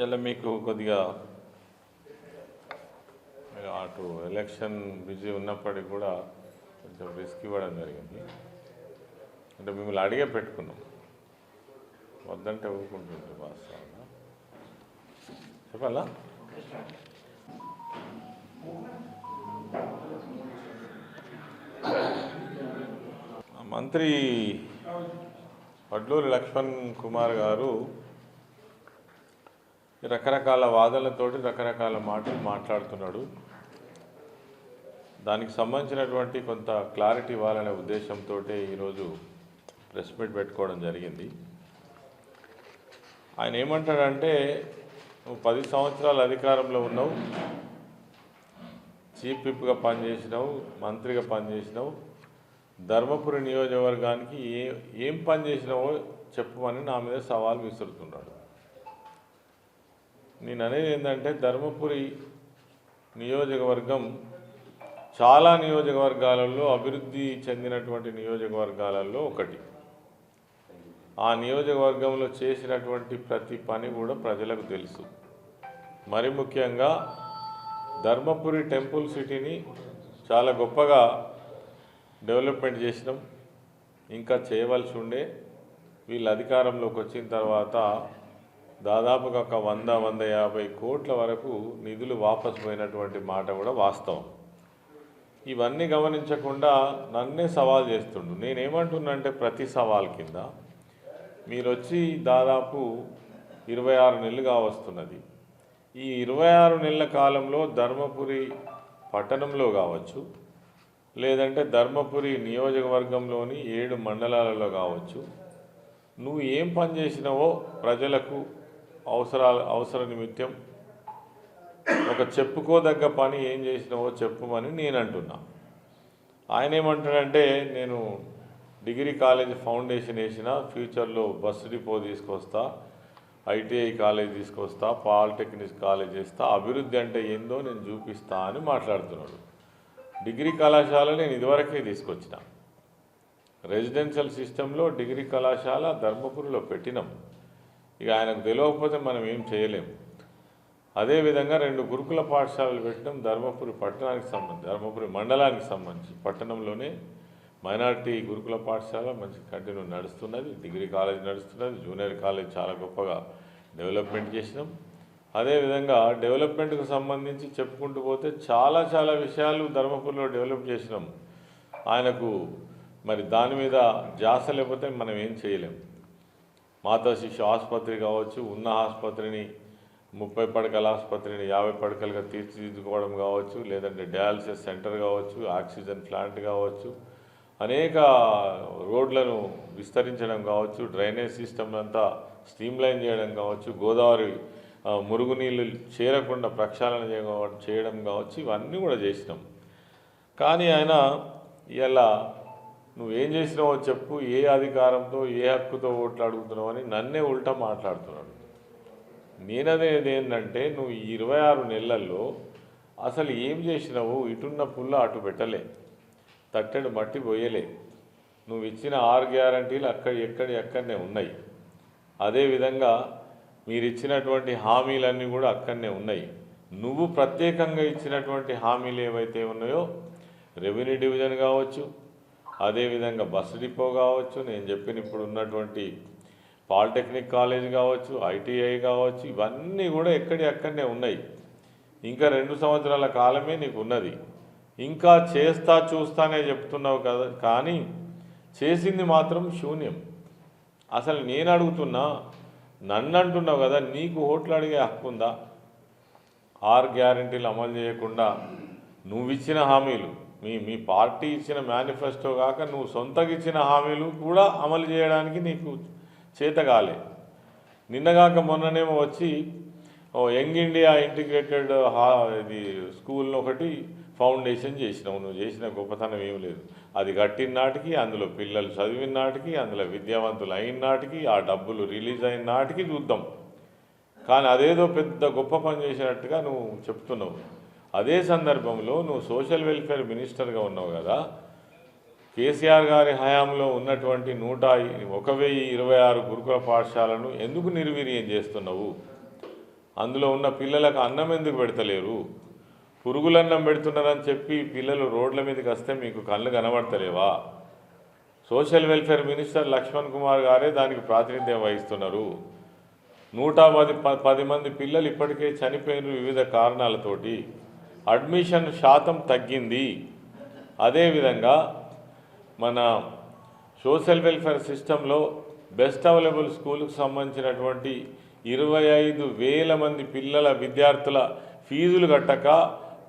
ఇలా మీకు కొద్దిగా అటు ఎలక్షన్ బిజీ ఉన్నప్పటికీ కూడా కొంచెం రిస్క్ ఇవ్వడం జరిగింది. అంటే మిమ్మల్ని అడిగే పెట్టుకున్నాం. వద్దంటే ఊరుకుంటుంది వాస్తవంగా చెప్పాలా? మంత్రి వడ్లూరి లక్ష్మణ్ కుమార్ గారు రకరకాల వాదనలతోటి రకరకాల మాటలు మాట్లాడుతున్నాడు. దానికి సంబంధించినటువంటి కొంత క్లారిటీ ఇవ్వాలనే ఉద్దేశంతో ఈరోజు ప్రెస్ మీట్ పెట్టుకోవడం జరిగింది. ఆయన ఏమంటాడంటే నువ్వు పది సంవత్సరాలు అధికారంలో ఉన్నావు. చీఫ్ విప్గా పనిచేసినావు మంత్రిగా పనిచేసినావు. ధర్మపురి నియోజకవర్గానికి ఏ ఏం పని చేసినావో చెప్పమని నా మీద సవాల్ విసురుతున్నాడు. నేను అనేది ఏంటంటే ధర్మపురి నియోజకవర్గం చాలా నియోజకవర్గాలలో అభివృద్ధి చెందినటువంటి నియోజకవర్గాలలో ఒకటి. ఆ నియోజకవర్గంలో చేసినటువంటి ప్రతి పని కూడా ప్రజలకు తెలుసు. మరి ముఖ్యంగా ధర్మపురి టెంపుల్ సిటీని చాలా గొప్పగా డెవలప్మెంట్ చేసినాం. ఇంకా చేయవలసి ఉండే వీళ్ళు అధికారంలోకి వచ్చిన తర్వాత దాదాపుగా ఒక వంద వంద యాభై కోట్ల వరకు నిధులు వాపసు పోయినటువంటి మాట కూడా వాస్తవం. ఇవన్నీ గమనించకుండా నన్నే సవాల్ చేస్తుండు. నేనేమంటున్నంటే ప్రతి సవాల్ కింద మీరు వచ్చి దాదాపు ఇరవై ఆరు నెలలుగా వస్తున్నది. ఈ ఇరవై ఆరు నెలల కాలంలో ధర్మపురి పట్టణంలో కావచ్చు లేదంటే ధర్మపురి నియోజకవర్గంలోని ఏడు మండలాలలో కావచ్చు నువ్వు ఏం పని చేసినావో ప్రజలకు అవసరాల అవసర నిమిత్తం ఒక చెప్పుకోదగ్గ పని ఏం చేసినావో చెప్పుమని నేను అంటున్నా ఆయన ఏమంటాడంటే నేను డిగ్రీ కాలేజ్ ఫౌండేషన్ వేసిన ఫ్యూచర్లో బస్సు డిపో తీసుకొస్తా ఐటీఐ కాలేజ్ తీసుకొస్తా పాలిటెక్నిక్ కాలేజ్ చేస్తా అభివృద్ధి అంటే ఏందో నేను చూపిస్తా అని మాట్లాడుతున్నాడు. డిగ్రీ కళాశాల నేను ఇదివరకే తీసుకొచ్చిన. రెసిడెన్షియల్ సిస్టంలో డిగ్రీ కళాశాల ధర్మపురిలో పెట్టినాం. ఇక ఆయనకు తెలియకపోతే మనం ఏం చేయలేం. అదేవిధంగా రెండు గురుకుల పాఠశాలలు పెట్టడం ధర్మపురి పట్టణానికి సంబంధించి ధర్మపురి మండలానికి సంబంధించి. పట్టణంలోనే మైనార్టీ గురుకుల పాఠశాల మంచి కంటిన్యూ నడుస్తున్నది. డిగ్రీ కాలేజ్ నడుస్తున్నది. జూనియర్ కాలేజ్ చాలా గొప్పగా డెవలప్మెంట్ చేసినాం. అదేవిధంగా డెవలప్మెంట్కు సంబంధించి చెప్పుకుంటూ పోతే చాలా చాలా విషయాలు ధర్మపురిలో డెవలప్ చేసినాం. ఆయనకు మరి దాని మీద జాస లేకపోతే మనం ఏం చేయలేం. మాతా శిశు ఆసుపత్రి కావచ్చు ఉన్న ఆసుపత్రిని ముప్పై పడకల ఆసుపత్రిని యాభై పడకలుగా తీర్చిదిద్దుకోవడం కావచ్చు లేదంటే డయాలసిస్ సెంటర్ కావచ్చు ఆక్సిజన్ ప్లాంట్ కావచ్చు అనేక రోడ్లను విస్తరించడం కావచ్చు డ్రైనేజ్ సిస్టమ్ అంతా స్ట్రీమ్లైన్ చేయడం కావచ్చు గోదావరి మురుగునీళ్ళు చేరకుండా ప్రక్షాళన చేయడం కావచ్చు ఇవన్నీ కూడా చేసినాం. కానీ ఆయన ఇలా నువ్వేం చేసినావో చెప్పు ఏ అధికారంతో ఏ హక్కుతో ఓట్లు అడుగుతున్నావు అని నన్నే ఉల్టా మాట్లాడుతున్నాడు. నేననేది ఏంటంటే నువ్వు ఈ ఇరవై ఆరు నెలల్లో అసలు ఏం చేసినావు ఇటున్న పుల్ల అటు పెట్టలే తట్టెడు మట్టి పోయలే. నువ్వు ఇచ్చిన ఆరు గ్యారంటీలు అక్కడ ఎక్కడ ఎక్కడనే ఉన్నాయి. అదేవిధంగా మీరు ఇచ్చినటువంటి హామీలన్నీ కూడా అక్కడనే ఉన్నాయి. నువ్వు ప్రత్యేకంగా ఇచ్చినటువంటి హామీలు ఏవైతే ఉన్నాయో రెవెన్యూ డివిజన్ కావచ్చు అదేవిధంగా బస్సు డిపో కావచ్చు నేను చెప్పిన ఇప్పుడు ఉన్నటువంటి పాలిటెక్నిక్ కాలేజ్ కావచ్చు ఐటీఐ కావచ్చు ఇవన్నీ కూడా ఎక్కడి అక్కడనే ఉన్నాయి. ఇంకా రెండు సంవత్సరాల కాలమే నీకు ఉన్నది. ఇంకా చేస్తా చూస్తానే చెప్తున్నావు కదా కానీ చేసింది మాత్రం శూన్యం. అసలు నేను అడుగుతున్నా నన్ను అంటున్నావు కదా నీకు ఓట్లు అడిగే హక్కు ఉందా? ఆరు గ్యారంటీలు అమలు చేయకుండా నువ్వు ఇచ్చిన హామీలు మీ మీ పార్టీ ఇచ్చిన మేనిఫెస్టో కాక నువ్వు సొంతకి ఇచ్చిన హామీలు కూడా అమలు చేయడానికి నీకు చేత కాలే నిన్నగాక మొన్ననేమో వచ్చి ఓ యంగ్ ఇండియా ఇంటిగ్రేటెడ్ హా ఇది స్కూల్ని ఒకటి ఫౌండేషన్ చేసినావు. నువ్వు చేసిన గొప్పతనం ఏం లేదు. అది కట్టిన నాటికి అందులో పిల్లలు చదివిన నాటికి అందులో విద్యావంతులు అయిన నాటికి ఆ డబ్బులు రిలీజ్ అయిన నాటికి చూద్దాం. కానీ అదేదో పెద్ద గొప్ప పని చేసినట్టుగా నువ్వు చెప్తున్నావు. అదే సందర్భంలో నువ్వు సోషల్ వెల్ఫేర్ మినిస్టర్గా ఉన్నావు కదా కేసీఆర్ గారి హయాంలో ఉన్నటువంటి నూట ఒక వెయ్యి ఇరవై ఆరు గురుకుల పాఠశాలను ఎందుకు నిర్వీర్యం చేస్తున్నావు? అందులో ఉన్న పిల్లలకు అన్నం ఎందుకు పెడతలేరు? పురుగులన్నం పెడుతున్నారని చెప్పి పిల్లలు రోడ్ల మీదకి వస్తే మీకు కళ్ళు కనబడతలేవా? Social welfare minister Lakshman Kumar గారే దానికి ప్రాతినిధ్యం వహిస్తున్నారు. నూట పది పది మంది పిల్లలు ఇప్పటికే చనిపోయిన వివిధ కారణాలతోటి అడ్మిషన్ శాతం తగ్గింది. అదేవిధంగా మన సోషల్ వెల్ఫేర్ సిస్టంలో బెస్ట్ అవైలబుల్ స్కూల్కి సంబంధించినటువంటి ఇరవై ఐదు వేల మంది పిల్లల విద్యార్థుల ఫీజులు కట్టక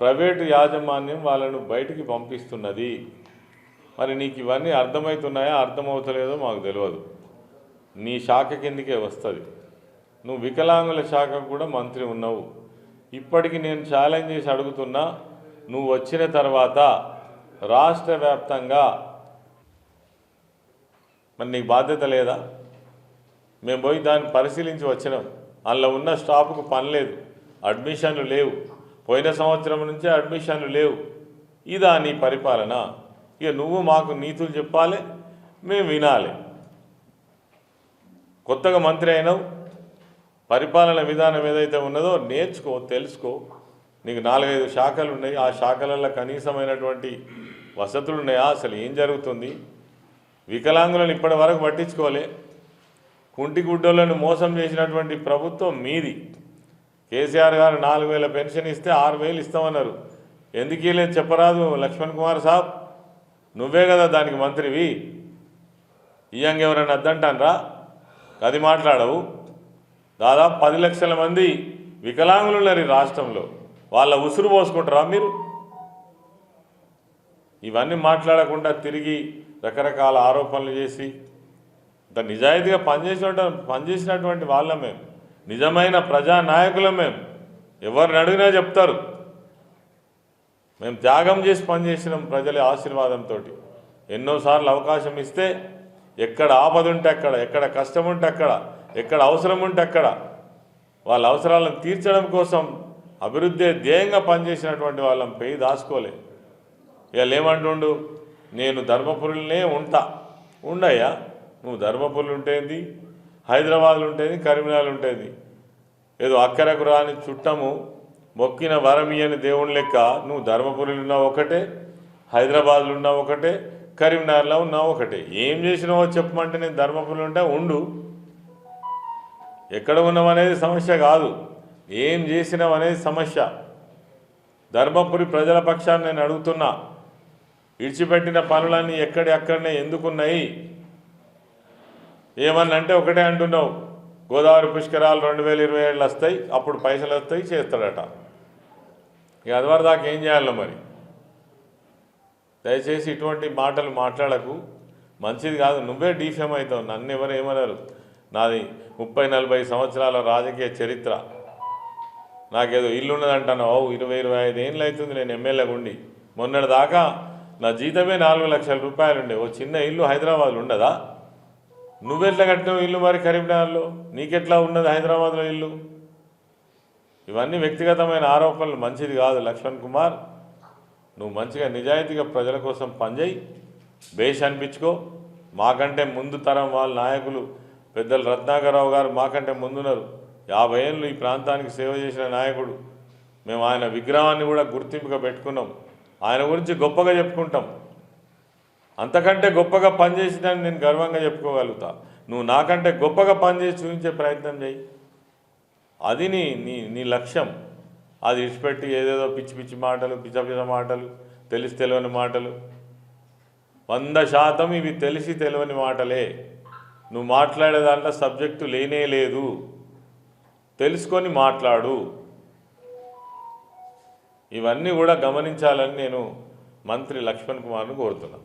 ప్రైవేటు యాజమాన్యం వాళ్ళను బయటికి పంపిస్తున్నది. మరి నీకు ఇవన్నీ అర్థమవుతున్నాయా అర్థమవుతలేదో మాకు తెలియదు నీ శాఖ కిందకే వస్తుంది. నువ్వు వికలాంగుల శాఖకు కూడా మంత్రి ఉన్నావు. ఇప్పటికి నేను ఛాలెంజ్ చేసి అడుగుతున్నా నువ్వు వచ్చిన తర్వాత రాష్ట్ర వ్యాప్తంగా మరి నీకు బాధ్యత లేదా? మేము పోయి దాన్ని పరిశీలించి వచ్చినాం. అందులో ఉన్న స్టాఫ్కు పని లేదు అడ్మిషన్లు లేవు. పోయిన సంవత్సరం నుంచే అడ్మిషన్లు లేవు. ఇదా నీ పరిపాలన? ఇక నువ్వు మాకు నీతులు చెప్పాలి మేము వినాలి. కొత్తగా మంత్రి అయినావు పరిపాలన విధానం ఏదైతే ఉన్నదో నేర్చుకో తెలుసుకో. నీకు నాలుగైదు శాఖలు ఉన్నాయి ఆ శాఖలలో కనీసమైనటువంటి వసతులు ఉన్నాయా అసలు ఏం జరుగుతుంది? వికలాంగులను ఇప్పటి వరకు పట్టించుకోలే. కుంటి గుడ్డోళ్ళను మోసం చేసినటువంటి ప్రభుత్వం మీది. కేసీఆర్ గారు నాలుగు వేల పెన్షన్ ఇస్తే ఆరు వేలు ఇస్తామన్నారు. ఎందుకు లేదు చెప్పరాదు లక్ష్మణ్ కుమార్ సాబ్? నువ్వే కదా దానికి మంత్రివి. ఇయ్యంగా ఎవరైనా అద్దంటానరా? అది మాట్లాడవు. దాదాపు పది లక్షల మంది వికలాంగులు ఉన్నారు ఈ రాష్ట్రంలో. వాళ్ళ ఉసురు పోసుకుంటారా మీరు? ఇవన్నీ మాట్లాడకుండా తిరిగి రకరకాల ఆరోపణలు చేసి ఇంత నిజాయితీగా పనిచేసిన పనిచేసినటువంటి వాళ్ళం మేము నిజమైన ప్రజానాయకులం మేము ఎవరిని అడిగినా చెప్తారు. మేము త్యాగం చేసి పనిచేసినాం ప్రజల ఆశీర్వాదంతో ఎన్నోసార్లు అవకాశం ఇస్తే ఎక్కడ ఆపదుంటే అక్కడ ఎక్కడ కష్టం ఉంటే అక్కడ ఎక్కడ అవసరం ఉంటే అక్కడ వాళ్ళ అవసరాలను తీర్చడం కోసం అభివృద్ధి ధ్యేయంగా పనిచేసినటువంటి వాళ్ళం పెయి దాచుకోలే. వీళ్ళు ఏమంటుండు? నేను ధర్మపురులనే ఉంటా. ఉండయ్యా నువ్వు ధర్మపురిలో ఉంటేంది హైదరాబాద్లో ఉంటేది కరీంనగర్ ఉంటేది. ఏదో అక్కరకు రాని చుట్టము మొక్కిన వరమియని దేవుని లెక్క నువ్వు ధర్మపురిలో ఉన్నావు ఒకటే హైదరాబాద్లో ఉన్నావు ఒకటే కరీంనగర్లో ఉన్నావు ఒకటే. ఏం చేసినావో చెప్పమంటే నేను ధర్మపురిలో ఉంటే ఉండు. ఎక్కడ ఉన్నాం అనేది సమస్య కాదు. ఏం చేసినాం అనేది సమస్య. ధర్మపురి ప్రజల పక్షాన్ని నేను అడుగుతున్నా. విడిచిపెట్టిన పనులన్నీ ఎక్కడి అక్కడనే ఎందుకున్నాయి? ఏమన్నా అంటే ఒకటే అంటున్నావు. గోదావరి పుష్కరాలు రెండు వేల ఇరవై ఏళ్ళు వస్తాయి అప్పుడు పైసలు వస్తాయి చేస్తాడట. ఇక అదివరకు దాకా ఏం చేయాలో మరి? దయచేసి ఇటువంటి మాటలు మాట్లాడకు. మంచిది కాదు. నువ్వే డీఫేమ్ అవుతావు. నన్ను ఎవరు ఏమన్నారు నాది ముప్పై నలభై సంవత్సరాల రాజకీయ చరిత్ర. నాకేదో ఇల్లు ఉన్నదంటాను ఓ ఇరవై ఇరవై ఐదు ఏళ్ళు అవుతుంది నేను ఎమ్మెల్యేగా ఉండి మొన్నటి దాకా నా జీతమే నాలుగు లక్షల రూపాయలు ఉండే ఓ చిన్న ఇల్లు హైదరాబాద్లో ఉండదా? నువ్వెట్లా కట్టినావు ఇల్లు మరి కరీంనగర్లో? నీకెట్లా ఉన్నది హైదరాబాద్లో ఇల్లు? ఇవన్నీ వ్యక్తిగతమైన ఆరోపణలు. మంచిది కాదు లక్ష్మణ్ కుమార్. నువ్వు మంచిగా నిజాయితీగా ప్రజల కోసం పనిచేయి. బేష్ అనిపించుకో. మాకంటే ముందు తరం వాళ్ళ నాయకులు పెద్దలు రత్నాకరరావు గారు మాకంటే ముందున్నారు. యాభై ఏళ్ళు ఈ ప్రాంతానికి సేవ చేసిన నాయకుడు. మేము ఆయన విగ్రహాన్ని కూడా గుర్తింపుగా పెట్టుకున్నాం. ఆయన గురించి గొప్పగా చెప్పుకుంటాం. అంతకంటే గొప్పగా పనిచేసిందని నేను గర్వంగా చెప్పుకోగలుగుతా. నువ్వు నాకంటే గొప్పగా పనిచేసి చూపించే ప్రయత్నం చేయి. అది నీ నీ నీ లక్ష్యం. అది ఇడిచిపెట్టి ఏదేదో పిచ్చి పిచ్చి మాటలు పిచ్చ పిచ్చ మాటలు తెలిసి తెలియని మాటలు. వంద శాతం ఇవి తెలిసి తెలియని మాటలే. నువ్వు మాట్లాడే దాంట్లో సబ్జెక్టు లేనే లేదు. తెలుసుకొని మాట్లాడు. ఇవన్నీ కూడా గమనించాలని నేను మంత్రి లక్ష్మణ్ కుమార్ను కోరుతున్నాను.